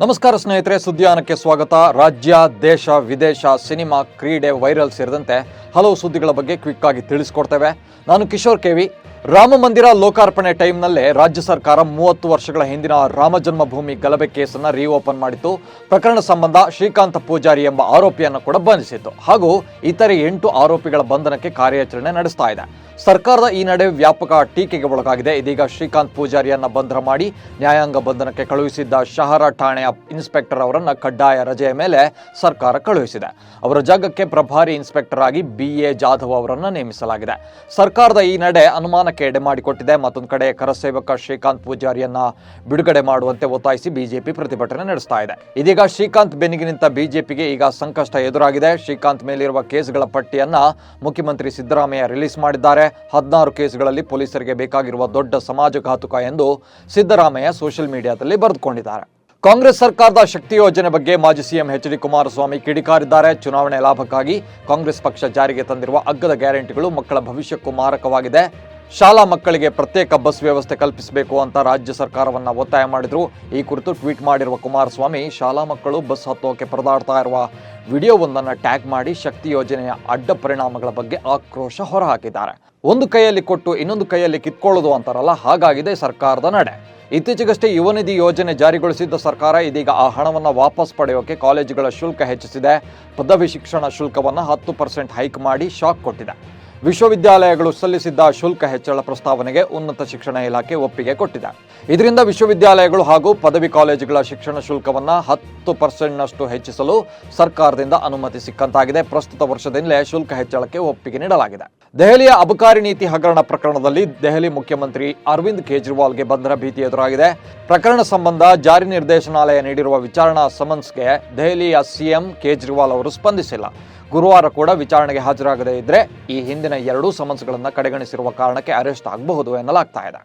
ನಮಸ್ಕಾರ ಸ್ನೇಹಿತರೆ, ಸುದ್ದಿಯಾನಕ್ಕೆ ಸ್ವಾಗತ. ರಾಜ್ಯ, ದೇಶ, ವಿದೇಶ, ಸಿನಿಮಾ, ಕ್ರೀಡೆ, ವೈರಲ್ ಸೇರಿದಂತೆ ಹಲವು ಸುದ್ದಿಗಳ ಬಗ್ಗೆ ಕ್ವಿಕ್ ಆಗಿ ತಿಳಿಸ್ಕೊಡ್ತೇವೆ. ನಾನು ಕಿಶೋರ್ ಕೆವಿ ರಾಮ ಮಂದಿರ ಲೋಕಾರ್ಪಣೆ ಟೈಮ್ನಲ್ಲೇ ರಾಜ್ಯ ಸರ್ಕಾರ ಮೂವತ್ತು ವರ್ಷಗಳ ಹಿಂದಿನ ರಾಮ ಜನ್ಮಭೂಮಿ ಗಲಭೆ ಕೇಸನ್ನು ರೀಓಪನ್ ಮಾಡಿತ್ತು. ಪ್ರಕರಣ ಸಂಬಂಧ ಶ್ರೀಕಾಂತ ಪೂಜಾರಿ ಎಂಬ ಆರೋಪಿಯನ್ನು ಕೂಡ ಬಂಧಿಸಿತ್ತು. ಹಾಗೂ ಇತರೆ ಎಂಟು ಆರೋಪಿಗಳ ಬಂಧನಕ್ಕೆ ಕಾರ್ಯಾಚರಣೆ ನಡೆಸ್ತಾ ಇದೆ. ಸರ್ಕಾರದ ಈ ನಡೆ ವ್ಯಾಪಕ ಟೀಕೆಗೆ ಒಳಗಾಗಿದೆ. ಇದೀಗ ಶ್ರೀಕಾಂತ್ ಪೂಜಾರಿಯನ್ನ ಬಂಧನ ಮಾಡಿ ನ್ಯಾಯಾಂಗ ಬಂಧನಕ್ಕೆ ಕಳುಹಿಸಿದ್ದ ಶಹರ ಠಾಣೆಯ ಇನ್ಸ್ಪೆಕ್ಟರ್ ಅವರನ್ನು ಕಡ್ಡಾಯ ರಜೆಯ ಮೇಲೆ ಸರ್ಕಾರ ಕಳುಹಿಸಿದೆ. ಅವರ ಜಾಗಕ್ಕೆ ಪ್ರಭಾರಿ ಇನ್ಸ್ಪೆಕ್ಟರ್ ಆಗಿ ಬಿ ಎ ಜಾಧವ್ ಅವರನ್ನು ನೇಮಿಸಲಾಗಿದೆ. ಸರ್ಕಾರದ ಈ ನಡೆ ಅನುಮಾನಕ್ಕೆ ಎಡೆ ಮಾಡಿಕೊಟ್ಟಿದೆ. ಮತ್ತೊಂದು ಕಡೆ ಕರಸೇವಕ ಶ್ರೀಕಾಂತ್ ಪೂಜಾರಿಯನ್ನ ಬಿಡುಗಡೆ ಮಾಡುವಂತೆ ಒತ್ತಾಯಿಸಿ ಬಿಜೆಪಿ ಪ್ರತಿಭಟನೆ ನಡೆಸ್ತಾ ಇದೆ. ಇದೀಗ ಶ್ರೀಕಾಂತ್ ಬೆನ್ನಿಗೆ ನಿಂತ ಬಿಜೆಪಿಗೆ ಈಗ ಸಂಕಷ್ಟ ಎದುರಾಗಿದೆ. ಶ್ರೀಕಾಂತ್ ಮೇಲಿರುವ ಕೇಸ್ಗಳ ಪಟ್ಟಿಯನ್ನ ಮುಖ್ಯಮಂತ್ರಿ ಸಿದ್ದರಾಮಯ್ಯ ರಿಲೀಸ್ ಮಾಡಿದ್ದಾರೆ. ಹದಿನಾರು ಕೇಸ್ಗಳಲ್ಲಿ ಪೊಲೀಸರಿಗೆ ಬೇಕಾಗಿರುವ ದೊಡ್ಡ ಸಮಾಜಘಾತುಕ ಎಂದು ಸಿದ್ದರಾಮಯ್ಯ ಸೋಷಿಯಲ್ ಮೀಡಿಯಾದಲ್ಲಿ ಬರೆದುಕೊಂಡಿದ್ದಾರೆ. ಕಾಂಗ್ರೆಸ್ ಸರ್ಕಾರದ ಶಕ್ತಿ ಯೋಜನೆ ಬಗ್ಗೆ ಮಾಜಿ ಸಿಎಂ ಎಚ್ ಡಿ ಕುಮಾರಸ್ವಾಮಿ ಕಿಡಿಕಾರಿದ್ದಾರೆ. ಚುನಾವಣೆ ಲಾಭಕ್ಕಾಗಿ ಕಾಂಗ್ರೆಸ್ ಪಕ್ಷ ಜಾರಿಗೆ ತಂದಿರುವ ಅಗ್ಗದ ಗ್ಯಾರಂಟಿಗಳು ಮಕ್ಕಳ ಭವಿಷ್ಯಕ್ಕೂ ಮಾರಕವಾಗಿದೆ. ಶಾಲಾ ಮಕ್ಕಳಿಗೆ ಪ್ರತ್ಯೇಕ ಬಸ್ ವ್ಯವಸ್ಥೆ ಕಲ್ಪಿಸಬೇಕು ಅಂತ ರಾಜ್ಯ ಸರ್ಕಾರವನ್ನು ಒತ್ತಾಯ ಮಾಡಿದ್ರು. ಈ ಕುರಿತು ಟ್ವೀಟ್ ಮಾಡಿರುವ ಕುಮಾರಸ್ವಾಮಿ, ಶಾಲಾ ಮಕ್ಕಳು ಬಸ್ ಹತ್ತೋಕೆ ಪರದಾಡ್ತಾ ಇರುವ ವಿಡಿಯೋವೊಂದನ್ನು ಟ್ಯಾಗ್ ಮಾಡಿ ಶಕ್ತಿ ಯೋಜನೆಯ ಅಡ್ಡ ಪರಿಣಾಮಗಳ ಬಗ್ಗೆ ಆಕ್ರೋಶ ಹೊರಹಾಕಿದ್ದಾರೆ. ಒಂದು ಕೈಯಲ್ಲಿ ಕೊಟ್ಟು ಇನ್ನೊಂದು ಕೈಯಲ್ಲಿ ಕಿತ್ಕೊಳ್ಳೋದು ಅಂತಾರಲ್ಲ, ಹಾಗಾಗಿದೆ ಸರ್ಕಾರದ ನಡೆ. ಇತ್ತೀಚೆಗಷ್ಟೇ ಯುವ ನಿಧಿ ಯೋಜನೆ ಜಾರಿಗೊಳಿಸಿದ್ದ ಸರ್ಕಾರ ಇದೀಗ ಆ ಹಣವನ್ನು ವಾಪಸ್ ಪಡೆಯೋಕೆ ಕಾಲೇಜುಗಳ ಶುಲ್ಕ ಹೆಚ್ಚಿಸಿದೆ. ಪದವಿ ಶಿಕ್ಷಣ ಶುಲ್ಕವನ್ನು ಹತ್ತು ಪರ್ಸೆಂಟ್ ಹೈಕ್ ಮಾಡಿ ಶಾಕ್ ಕೊಟ್ಟಿದೆ. ವಿಶ್ವವಿದ್ಯಾಲಯಗಳು ಸಲ್ಲಿಸಿದ್ದ ಶುಲ್ಕ ಹೆಚ್ಚಳ ಪ್ರಸ್ತಾವನೆಗೆ ಉನ್ನತ ಶಿಕ್ಷಣ ಇಲಾಖೆ ಒಪ್ಪಿಗೆ ಕೊಟ್ಟಿದೆ. ಇದರಿಂದ ವಿಶ್ವವಿದ್ಯಾಲಯಗಳು ಹಾಗೂ ಪದವಿ ಕಾಲೇಜುಗಳ ಶಿಕ್ಷಣ ಶುಲ್ಕವನ್ನು ಹತ್ತು ಪರ್ಸೆಂಟ್ನಷ್ಟು ಹೆಚ್ಚಿಸಲು ಸರ್ಕಾರದಿಂದ ಅನುಮತಿ ಸಿಕ್ಕಂತಾಗಿದೆ. ಪ್ರಸ್ತುತ ವರ್ಷದಿಂದಲೇ ಶುಲ್ಕ ಹೆಚ್ಚಳಕ್ಕೆ ಒಪ್ಪಿಗೆ ನೀಡಲಾಗಿದೆ. ದೆಹಲಿಯ ಅಬಕಾರಿ ನೀತಿ ಹಗರಣ ಪ್ರಕರಣದಲ್ಲಿ ದೆಹಲಿ ಮುಖ್ಯಮಂತ್ರಿ ಅರವಿಂದ್ ಕೇಜ್ರಿವಾಲ್ಗೆ ಬಂಧನ ಭೀತಿ ಎದುರಾಗಿದೆ. ಪ್ರಕರಣ ಸಂಬಂಧ ಜಾರಿ ನಿರ್ದೇಶನಾಲಯ ನೀಡಿರುವ ವಿಚಾರಣಾ ಸಮನ್ಸ್ಗೆ ದೆಹಲಿಯ ಸಿಎಂ ಕೇಜ್ರಿವಾಲ್ ಅವರು ಸ್ಪಂದಿಸಿಲ್ಲ. ಗುರುವಾರ ಕೂಡ ವಿಚಾರಣೆಗೆ ಹಾಜರಾಗದೇ ಇದ್ರೆ ಈ ಹಿಂದಿನ ಎರಡೂ ಸಮನ್ಸ್ಗಳನ್ನು ಕಡೆಗಣಿಸಿರುವ ಕಾರಣಕ್ಕೆ ಅರೆಸ್ಟ್ ಆಗಬಹುದು ಎನ್ನಲಾಗ್ತಾ ಇದೆ.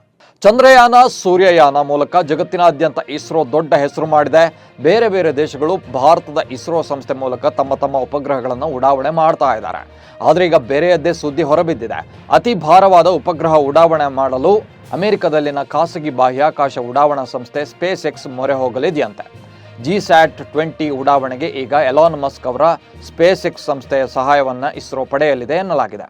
ಚಂದ್ರಯಾನ, ಸೂರ್ಯಯಾನ ಮೂಲಕ ಜಗತ್ತಿನಾದ್ಯಂತ ಇಸ್ರೋ ದೊಡ್ಡ ಹೆಸರು ಮಾಡಿದೆ. ಬೇರೆ ಬೇರೆ ದೇಶಗಳು ಭಾರತದ ಇಸ್ರೋ ಸಂಸ್ಥೆ ಮೂಲಕ ತಮ್ಮ ತಮ್ಮ ಉಪಗ್ರಹಗಳನ್ನು ಉಡಾವಣೆ ಮಾಡ್ತಾ ಇದ್ದಾರೆ. ಆದರೆ ಈಗ ಬೇರೆಯದ್ದೇ ಸುದ್ದಿ ಹೊರಬಿದ್ದಿದೆ. ಅತಿ ಭಾರವಾದ ಉಪಗ್ರಹ ಉಡಾವಣೆ ಮಾಡಲು ಅಮೆರಿಕದಲ್ಲಿನ ಖಾಸಗಿ ಬಾಹ್ಯಾಕಾಶ ಉಡಾವಣಾ ಸಂಸ್ಥೆ ಸ್ಪೇಸ್ ಎಕ್ಸ್ ಮೊರೆ ಹೋಗಲಿದೆಯಂತೆ. ಜಿ ಸ್ಯಾಟ್ ಟ್ವೆಂಟಿ ಉಡಾವಣೆಗೆ ಈಗ ಎಲಾನ್ ಮಸ್ಕ್ ಅವರ ಸ್ಪೇಸ್ ಎಕ್ಸ್ ಸಂಸ್ಥೆಯ ಸಹಾಯವನ್ನು ಇಸ್ರೋ ಪಡೆಯಲಿದೆ ಎನ್ನಲಾಗಿದೆ.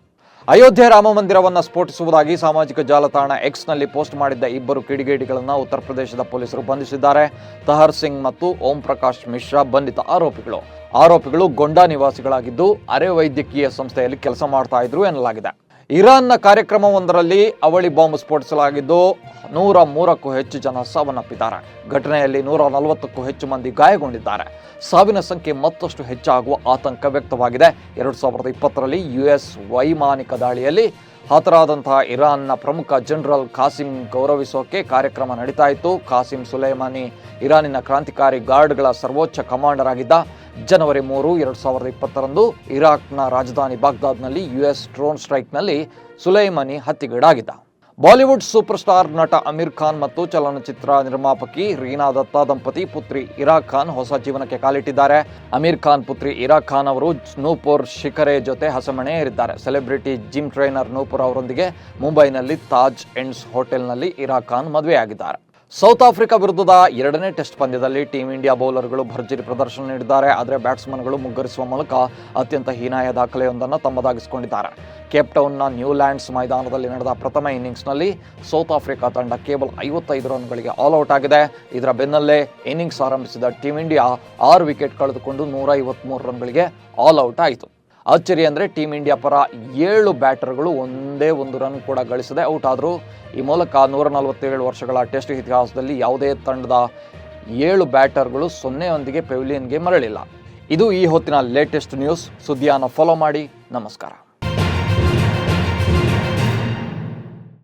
ಅಯೋಧ್ಯೆ ರಾಮ ಮಂದಿರವನ್ನು ಸ್ಫೋಟಿಸುವುದಾಗಿ ಸಾಮಾಜಿಕ ಜಾಲತಾಣ ಎಕ್ಸ್ನಲ್ಲಿ ಪೋಸ್ಟ್ ಮಾಡಿದ್ದ ಇಬ್ಬರು ಕಿಡಿಗೇಡಿಗಳನ್ನು ಉತ್ತರ ಪ್ರದೇಶದ ಪೊಲೀಸರು ಬಂಧಿಸಿದ್ದಾರೆ. ತಹರ್ ಸಿಂಗ್ ಮತ್ತು ಓಂ ಪ್ರಕಾಶ್ ಮಿಶ್ರಾ ಬಂಧಿತ ಆರೋಪಿಗಳು. ಆರೋಪಿಗಳು ಗೊಂಡಾ ನಿವಾಸಿಗಳಾಗಿದ್ದು, ಅರೆ ವೈದ್ಯಕೀಯ ಸಂಸ್ಥೆಯಲ್ಲಿ ಕೆಲಸ ಮಾಡ್ತಾ ಇದ್ರು ಎನ್ನಲಾಗಿದೆ. ಇರಾನ್ನ ಕಾರ್ಯಕ್ರಮವೊಂದರಲ್ಲಿ ಅವಳಿ ಬಾಂಬ್ ಸ್ಫೋಟಿಸಲಾಗಿದ್ದು, ನೂರ ಮೂರಕ್ಕೂ ಹೆಚ್ಚು ಜನ ಸಾವನ್ನಪ್ಪಿದ್ದಾರೆ. ಘಟನೆಯಲ್ಲಿ ನೂರ ನಲವತ್ತಕ್ಕೂ ಹೆಚ್ಚು ಮಂದಿ ಗಾಯಗೊಂಡಿದ್ದಾರೆ. ಸಾವಿನ ಸಂಖ್ಯೆ ಮತ್ತಷ್ಟು ಹೆಚ್ಚಾಗುವ ಆತಂಕ ವ್ಯಕ್ತವಾಗಿದೆ. ಎರಡು ಸಾವಿರದ ಇಪ್ಪತ್ತರಲ್ಲಿ ಯು ಎಸ್ ವೈಮಾನಿಕ ದಾಳಿಯಲ್ಲಿ ಹತರಾದಂತಹ ಇರಾನ್ನ ಪ್ರಮುಖ ಜನರಲ್ ಖಾಸಿಂ ಗೌರವಿಸೋಕೆ ಕಾರ್ಯಕ್ರಮ ನಡೀತಾ ಇತ್ತು ಖಾಸಿಂ ಸುಲೈಮಾನಿ ಇರಾನಿನ ಕ್ರಾಂತಿಕಾರಿ ಗಾರ್ಡ್ಗಳ ಸರ್ವೋಚ್ಚ ಕಮಾಂಡರ್ ಆಗಿದ್ದ ಜನವರಿ ಮೂರು, ಎರಡು ಸಾವಿರದ ಇಪ್ಪತ್ತರಂದು ಇರಾಕ್ನ ರಾಜಧಾನಿ ಬಾಗ್ದಾದ್ನಲ್ಲಿ ಯು ಎಸ್ ಡ್ರೋನ್ ಸ್ಟ್ರೈಕ್ನಲ್ಲಿ ಸುಲೈಮಾನಿ ಹತ್ಯೆಗೀಡಾಗಿದ್ದ. ಬಾಲಿವುಡ್ ಸೂಪರ್ ಸ್ಟಾರ್ ನಟ ಅಮೀರ್ ಖಾನ್ ಮತ್ತು ಚಲನಚಿತ್ರ ನಿರ್ಮಾಪಕಿ ರೀನಾ ದತ್ತಾ ದಂಪತಿ ಪುತ್ರಿ ಇರಾ ಖಾನ್ ಹೊಸ ಜೀವನಕ್ಕೆ ಕಾಲಿಟ್ಟಿದ್ದಾರೆ. ಅಮೀರ್ ಖಾನ್ ಪುತ್ರಿ ಇರಾ ಖಾನ್ ಅವರು ನೂಪುರ್ ಶಿಖರೆ ಜೊತೆ ಹಸಮಣೆ ಏರಿದ್ದಾರೆ. ಸೆಲೆಬ್ರಿಟಿ ಜಿಮ್ ಟ್ರೈನರ್ ನೂಪುರ್ ಅವರೊಂದಿಗೆ ಮುಂಬೈನಲ್ಲಿ ತಾಜ್ ಎಂಡ್ಸ್ ಹೋಟೆಲ್ನಲ್ಲಿ ಇರಾ ಖಾನ್ ಮದುವೆಯಾಗಿದ್ದಾರೆ. ಸೌತ್ ಆಫ್ರಿಕಾ ವಿರುದ್ಧದ ಎರಡನೇ ಟೆಸ್ಟ್ ಪಂದ್ಯದಲ್ಲಿ ಟೀಂ ಇಂಡಿಯಾ ಬೌಲರ್ಗಳು ಭರ್ಜರಿ ಪ್ರದರ್ಶನ ನೀಡಿದ್ದಾರೆ. ಆದರೆ ಬ್ಯಾಟ್ಸ್ಮನ್ಗಳು ಮುಗ್ಗರಿಸುವ ಮೂಲಕ ಅತ್ಯಂತ ಹೀನಾಯ ದಾಖಲೆಯೊಂದನ್ನು ತಮ್ಮದಾಗಿಸಿಕೊಂಡಿದ್ದಾರೆ. ಕೇಪ್ಟೌನ್ನ ನ್ಯೂಲ್ಯಾಂಡ್ಸ್ ಮೈದಾನದಲ್ಲಿ ನಡೆದ ಪ್ರಥಮ ಇನ್ನಿಂಗ್ಸ್ನಲ್ಲಿ ಸೌತ್ ಆಫ್ರಿಕಾ ತಂಡ ಕೇವಲ ಐವತ್ತೈದು ರನ್ಗಳಿಗೆ ಆಲ್ಔಟ್ ಆಗಿದೆ. ಇದರ ಬೆನ್ನಲ್ಲೇ ಇನ್ನಿಂಗ್ಸ್ ಆರಂಭಿಸಿದ ಟೀಂ ಇಂಡಿಯಾ ಆರು ವಿಕೆಟ್ ಕಳೆದುಕೊಂಡು ನೂರ ಐವತ್ಮೂರು ರನ್ಗಳಿಗೆ ಆಲ್ಔಟ್ ಆಯಿತು. ಅಚ್ಚರಿ ಅಂದರೆ ಟೀಮ್ ಇಂಡಿಯಾ ಪರ ಏಳು ಬ್ಯಾಟರ್ಗಳು ಒಂದೇ ಒಂದು ರನ್ ಕೂಡ ಗಳಿಸದೆ ಔಟ್ ಆದರೂ. ಈ ಮೂಲಕ ನೂರ ನಲವತ್ತೇಳು ವರ್ಷಗಳ ಟೆಸ್ಟ್ ಇತಿಹಾಸದಲ್ಲಿ ಯಾವುದೇ ತಂಡದ ಏಳು ಬ್ಯಾಟರ್ಗಳು ಸೊನ್ನೆಯೊಂದಿಗೆ ಪೆವಿಲಿಯನ್ಗೆ ಮರಳಿಲ್ಲ. ಇದು ಈ ಹೊತ್ತಿನ ಲೇಟೆಸ್ಟ್ ನ್ಯೂಸ್ ಸುದ್ದಿಯನ್ನು ಫಾಲೋ ಮಾಡಿ. ನಮಸ್ಕಾರ.